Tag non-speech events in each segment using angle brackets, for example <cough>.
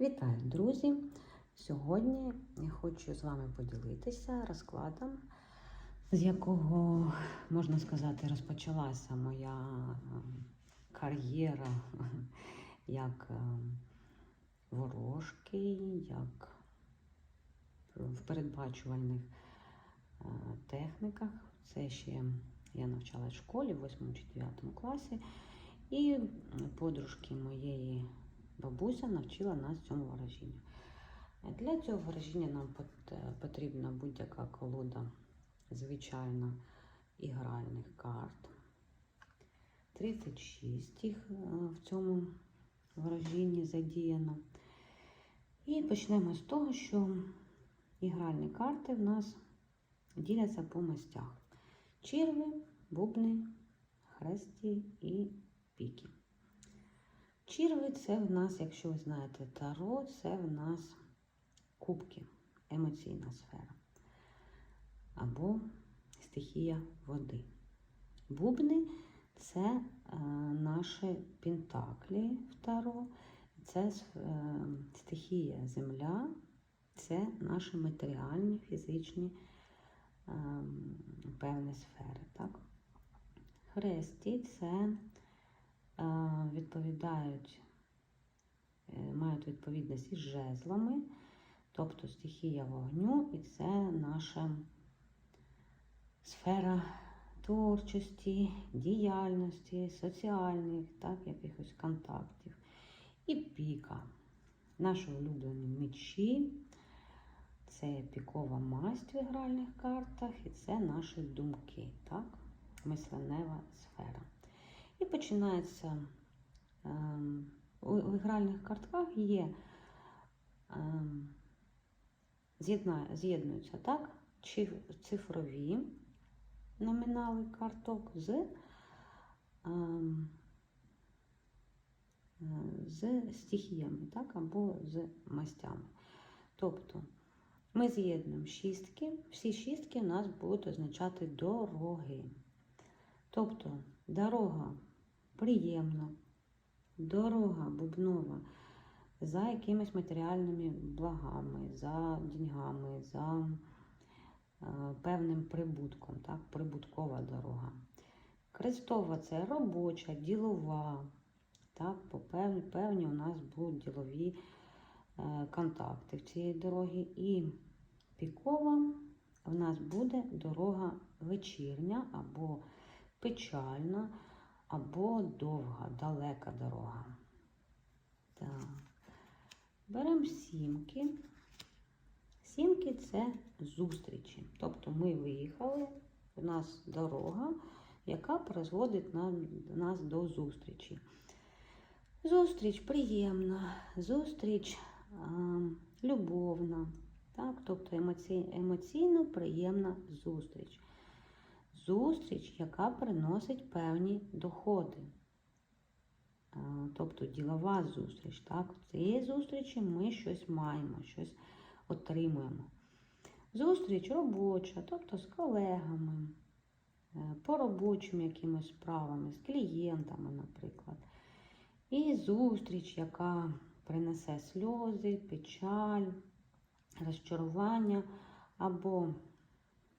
Вітаю, друзі! Сьогодні я хочу з вами поділитися розкладом, з якого, можна сказати, розпочалася моя е, кар'єра <laughs> як е, ворожки, як в передбачувальних е, техніках. Це ще я навчалась в школі в 8-9 класі, і подружки моєї бабуся навчила нас цьому ворожінню. Для цього ворожіння нам потрібна будь-яка колода звичайно ігральних карт. 36 їх е, в цьому ворожінні задіяно. І почнемо з того, що ігральні карти в нас діляться по мастях. Черви, бубни, хресті і піки. Черви це в нас, якщо ви знаєте таро, це в нас кубки, емоційна сфера. Або стихія води. Бубни це е, наші пентаклі в таро, це е, стихія земля, це наші матеріальні, фізичні е, певні сфери. Так? Хресті це відповідають, е, мають відповідність із жезлами, тобто стихія вогню, і це наша сфера творчості, діяльності, соціальних, так, якихось контактів. І піка. Наші улюблені мечі, це пікова масть в ігральних картах, і це наші думки, так, мисленева сфера. І починається ем, у ігральних картках є ем, з'єднуються так, цифрові номінали карток з, ем, з стихіями, так, або з мастями. Тобто ми з'єднуємо шістки, всі шістки у нас будуть означати дороги. Тобто дорога приємна, дорога бубнова за якимись матеріальними благами, за деньгами, за е, певним прибутком, так, прибуткова дорога. Крестова це робоча, ділова. Так, бо певні, певні у нас будуть ділові е, контакти в цій дорогі. І пікова в нас буде дорога вечірня або печальна, або довга, далека дорога. Так. Беремо сімки. Сімки це зустрічі. Тобто ми виїхали, у нас дорога, яка призводить нам, нас до зустрічі. Зустріч приємна, зустріч а, любовна, так? тобто емоційно приємна зустріч. Зустріч, яка приносить певні доходи. Тобто ділова зустріч. Так? В цієї зустрічі ми щось маємо, щось отримуємо. Зустріч робоча, тобто з колегами, е, по робочим якимось справами, з клієнтами, наприклад. І зустріч, яка принесе сльози, печаль, розчарування, або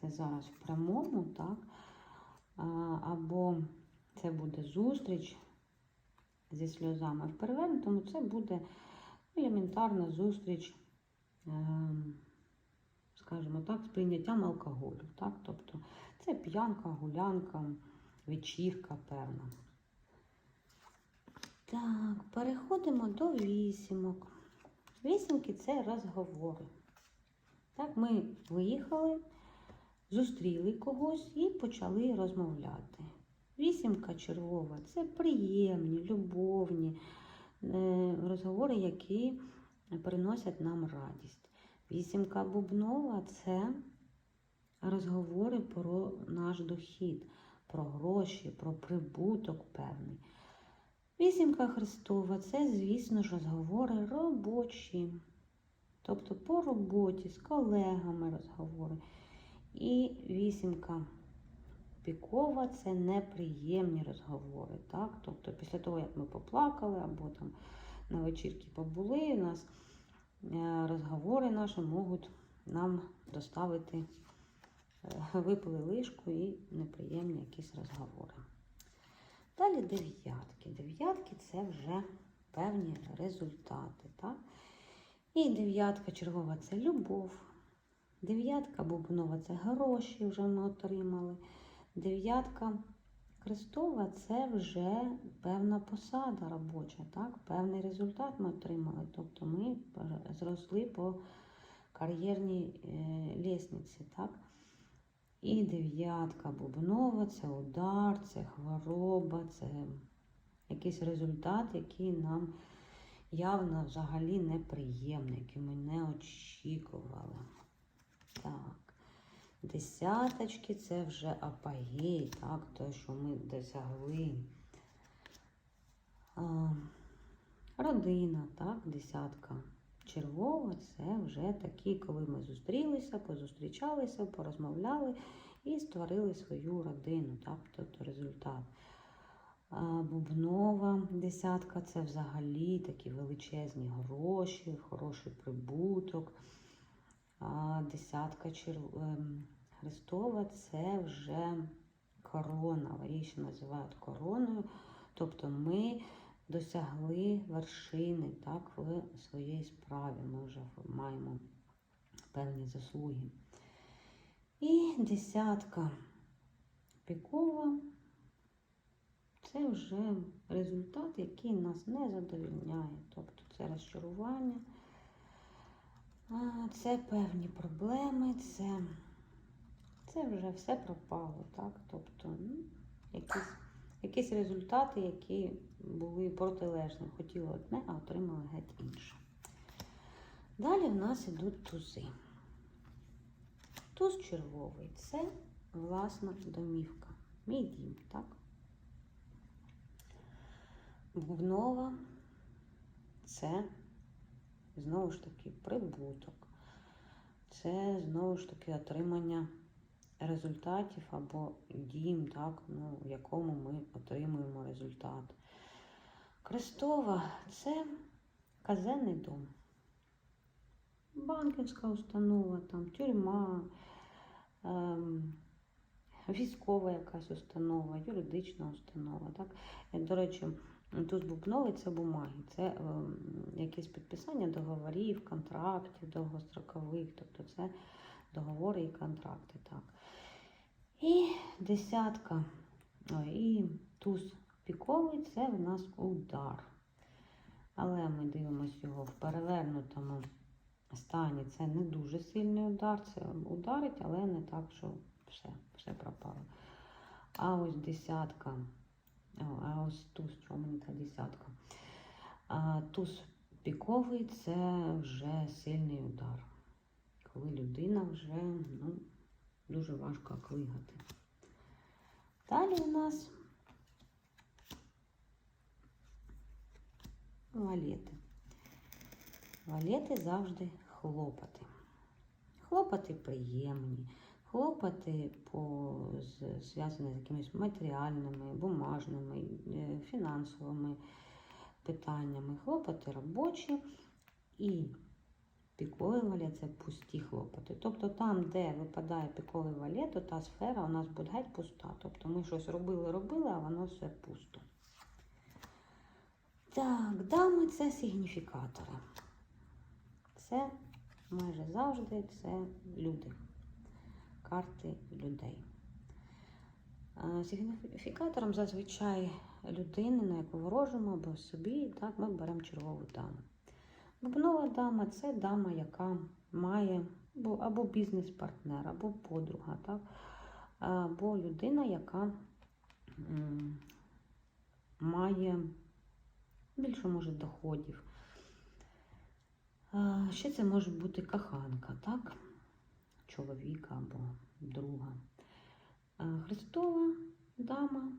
це зараз в прямому, так? Або це буде зустріч зі сльозами в перевернутому, це буде елементарна зустріч, ем, скажімо так, з прийняттям алкоголю. Так? Тобто це п'янка, гулянка, вечірка певна. Так, переходимо до вісімок. Вісімки це розговори. Так, ми виїхали, зустріли когось і почали розмовляти. Вісімка червова це приємні, любовні е, розговори, які приносять нам радість. Вісімка бубнова це розговори про наш дохід, про гроші, про прибуток певний. Вісімка Христова це, звісно ж, розговори робочі. Тобто по роботі з колегами розговори. І вісімка пікова це неприємні розговори. Так? Тобто після того, як ми поплакали, або там на вечірки побули, у нас е, розговори наші можуть нам доставити е, випили лишку і неприємні якісь розговори. Далі дев'ятки. Дев'ятки це вже певні результати. Так? І дев'ятка чергова це любов. Дев'ятка бубнова це гроші вже ми отримали. Дев'ятка Христова це вже певна посада робоча, так? певний результат ми отримали. Тобто ми зросли по кар'єрній е, лісниці. Так? І дев'ятка бубнова це удар, це хвороба, це якийсь результат, який нам явно взагалі неприємний, який ми не очікували. Так. Десяточки це вже апогей, так, те, що ми досягли. А, родина, так, десятка. Червова це вже такі, коли ми зустрілися, позустрічалися, порозмовляли і створили свою родину, так, тобто результат. Бубнова десятка це взагалі такі величезні гроші, хороший прибуток. А десятка черв... ем, Христова це вже корона. Її називають короною. Тобто ми досягли вершини так, в своїй справі. Ми вже маємо певні заслуги. І десятка пікова це вже результат, який нас не задовільняє. Тобто це розчарування. Це певні проблеми, це, це вже все пропало, так? Тобто ну, якісь, якісь результати, які були протилежні. Хотіли одне, а отримали геть інше. Далі в нас йдуть тузи. Туз червовий це власна домівка. Мій дім, так? Бубнова це знову ж таки прибуток. Це знову ж таки отримання результатів або дім, так, ну, в якому ми отримуємо результат. Крестова це казенний дом. Банківська установа, там, тюрма, ем, військова якась установа, юридична установа. Так? До речі, Тут бубновий це бумаги, це е, якісь підписання договорів, контрактів довгострокових, тобто це договори і контракти. так. І десятка, і туз піковий це в нас удар. Але ми дивимося його в перевернутому стані. Це не дуже сильний удар, це ударить, але не так, що все, все пропало. А ось десятка. А ось туз, та десятка? А, туз піковий це вже сильний удар. Коли людина вже ну, дуже важко клигати. Далі у нас валети. Валети завжди хлопати. Хлопати приємні. Хлопоти по, зв'язані з якимись матеріальними, бумажними, е, фінансовими питаннями. Хлопоти робочі і піковий валет це пусті хлопоти. Тобто там, де випадає піковий валет, то та сфера у нас буде геть пуста. Тобто ми щось робили-робили, а воно все пусто. Так, дами це сигніфікатори. Це майже завжди це люди карти людей. Сигніфікатором зазвичай людини, на яку ворожимо або собі, так, ми беремо червову даму. Бубнова дама це дама, яка має або бізнес-партнер, або подруга, так, або людина, яка має більше може доходів. Ще це може бути коханка, так? Чоловіка або друга. Христова дама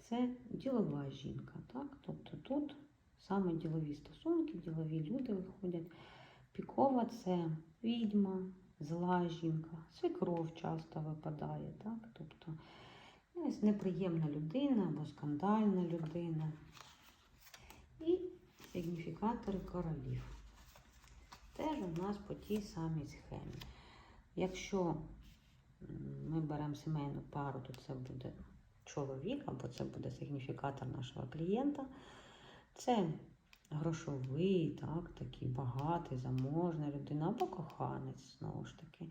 це ділова жінка. Так? Тобто тут саме ділові стосунки, ділові люди виходять. Пікова це відьма, зла жінка, свекров часто випадає. Так? Тобто ось неприємна людина або скандальна людина. І сигніфікатори королів. теж у нас по тій самій схемі. Якщо ми беремо сімейну пару, то це буде чоловік, або це буде сигніфікатор нашого клієнта. Це грошовий, так, такий багатий, заможна людина, або коханець, знову ж таки.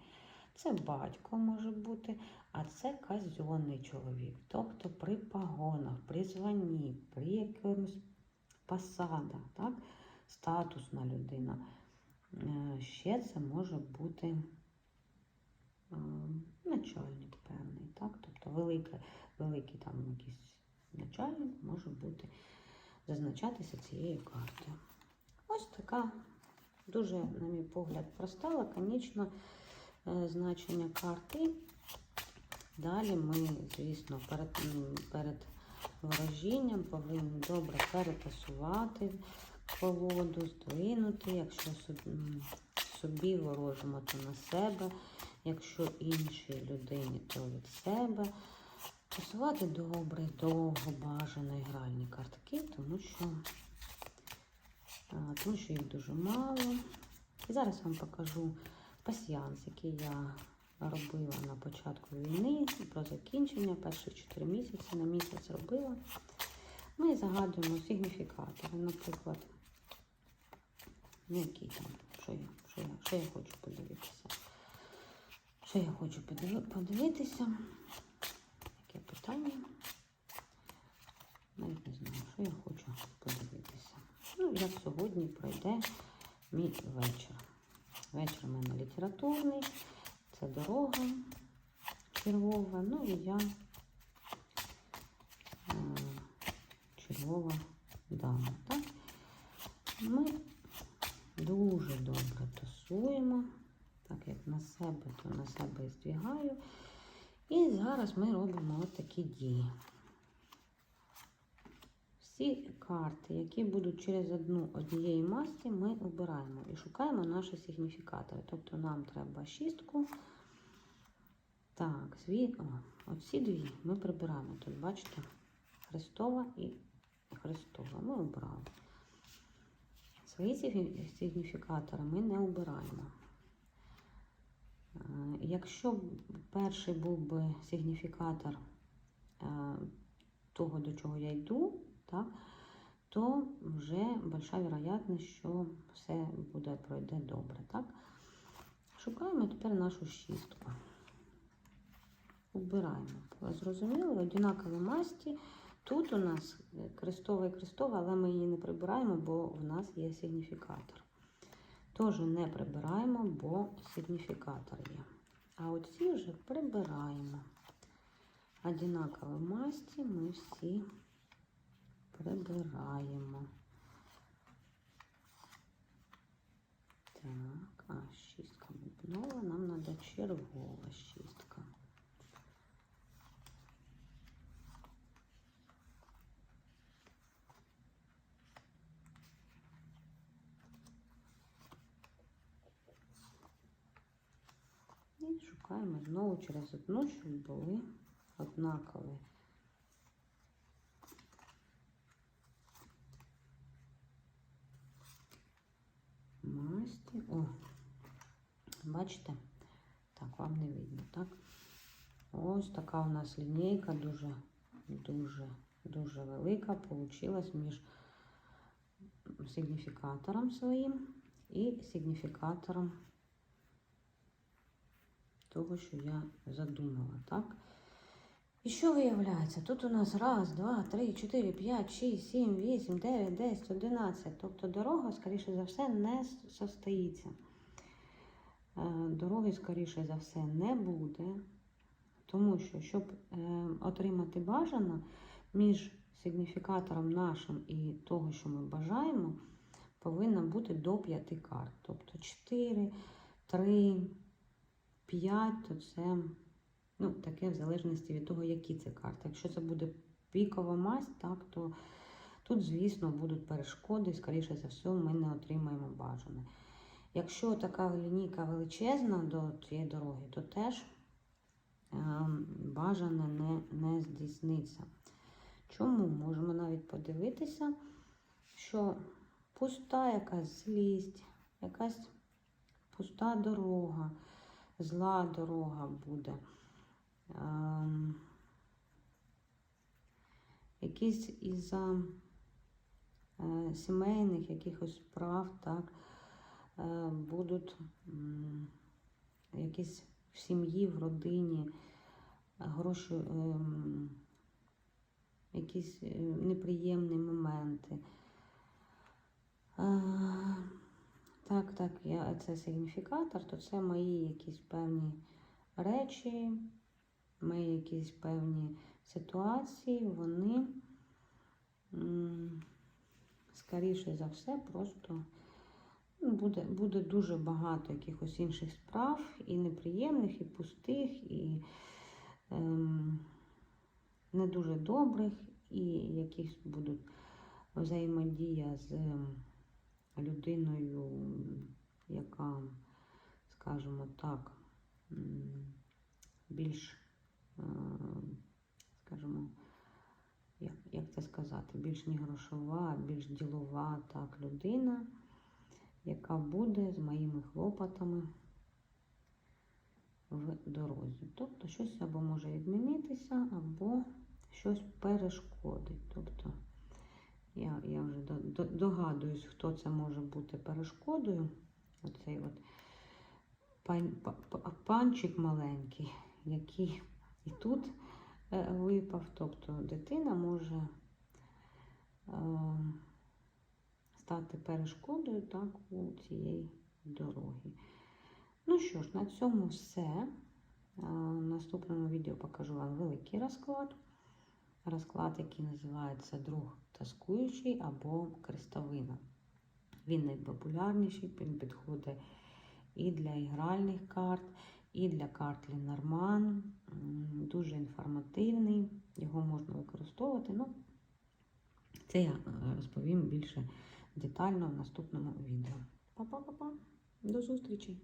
Це батько може бути, а це казьонний чоловік. Тобто при погонах, при званні, при якомусь посадах, статусна людина. Е, Ще це може бути начальник певний, так? Тобто велике, великий там якийсь начальник може бути зазначатися цією картою. Ось така дуже, на мій погляд, проста, лаконічна е, значення карти. Далі ми, звісно, перед, перед ворожінням повинні добре перетасувати колоду, здвинути, якщо собі ворожимо, то на себе, якщо іншій людині, то від себе. Тасувати добре, довго бажано гральні картки, тому що, тому що їх дуже мало. І зараз вам покажу пасіянс, який я робила на початку війни, про закінчення перших 4 місяці на місяць робила. Ми загадуємо сигніфікатори, наприклад, ну, які там, що я, що я, що я хочу подивитися. Що я хочу подивитися? Яке питання? Навіть не знаю, що я хочу подивитися. Ну, як сьогодні пройде мій вечір. Вечір у мене літературний, це дорога чергова, ну і я е, чергова дама. Так? Ми дуже добре як на себе, то на себе здвігаю. І зараз ми робимо от такі дії. Всі карти, які будуть через одну однієї масті, ми обираємо і шукаємо наші сигніфікатори. Тобто нам треба шістку. Так, зві... О, оці дві ми прибираємо. Тут, бачите, Христова і Христова. Ми обрали. Свої сигніфікатори ми не обираємо. Е, Якщо перший був би сигніфікатор е, того, до чого я йду, так, то вже большая вероятність, що все буде пройде добре. Так? Шукаємо тепер нашу шістку. Убираємо. Ви зрозуміли, однакові масті. Тут у нас крестова і крестова, але ми її не прибираємо, бо в нас є сигніфікатор. Теж не прибираємо, бо сигніфікатор є. А оці вже прибираємо. Одинакові масті ми всі прибираємо. Так, а шістка бубнова, нам треба чергова шістка. І шукаємо знову через одну, щоб були однакові. Масті. О, бачите? Так, вам не видно, так? Ось така у нас лінійка дуже, дуже, дуже велика. Получилась між сигніфікатором своїм і сигніфікатором того, що я задумала, так? І що виявляється? Тут у нас раз, два, три, чотири, п'ять, шість, сім, вісім, дев'ять, десять, одинадцять. Тобто дорога, скоріше за все, не состоїться. Е, Дороги, скоріше за все, не буде. Тому що, щоб е, отримати бажано між сигніфікатором нашим і того, що ми бажаємо, повинно бути до п'яти карт. Тобто 4, 3, 5, то це ну, таке в залежності від того, які це карти. Якщо це буде пікова масть, так, то тут, звісно, будуть перешкоди, і, скоріше за все, ми не отримаємо бажане. Якщо така лінійка величезна до цієї дороги, то теж ем, бажане не, не здійсниться. Чому? Можемо навіть подивитися, що пуста якась злість, якась пуста дорога, зла дорога буде. Ем, якісь із-за е, сімейних якихось справ, так, е, будуть якісь в сім'ї, в родині, гроші, ем, якісь е, неприємні моменти. Так, так, я, це сигніфікатор, то це мої якісь певні речі, мої якісь певні ситуації, вони, скоріше за все, просто буде, буде дуже багато якихось інших справ, і неприємних, і пустих, і ем, не дуже добрих, і якісь будуть взаємодія з людиною, яка, скажімо так, більш, е, скажімо, як, як це сказати, більш не грошова, більш ділова так, людина, яка буде з моїми хлопотами в дорозі. Тобто щось або може відмінитися, або щось перешкодить. Тобто я, я вже до- до- догадуюсь, хто це може бути перешкодою. Оцей от пан, па- па- панчик маленький, який і тут е, випав. Тобто дитина може е, стати перешкодою так, у цієї дороги. Ну що ж, на цьому все. Е, В наступному відео покажу вам великий розклад. Розклад, який називається друг тоскуючий або крестовина. Він найпопулярніший, він підходить і для ігральних карт, і для карт Ленорман. Дуже інформативний, його можна використовувати. Ну, це я е, розповім більше детально в наступному відео. Па-па-па-па, до зустрічі!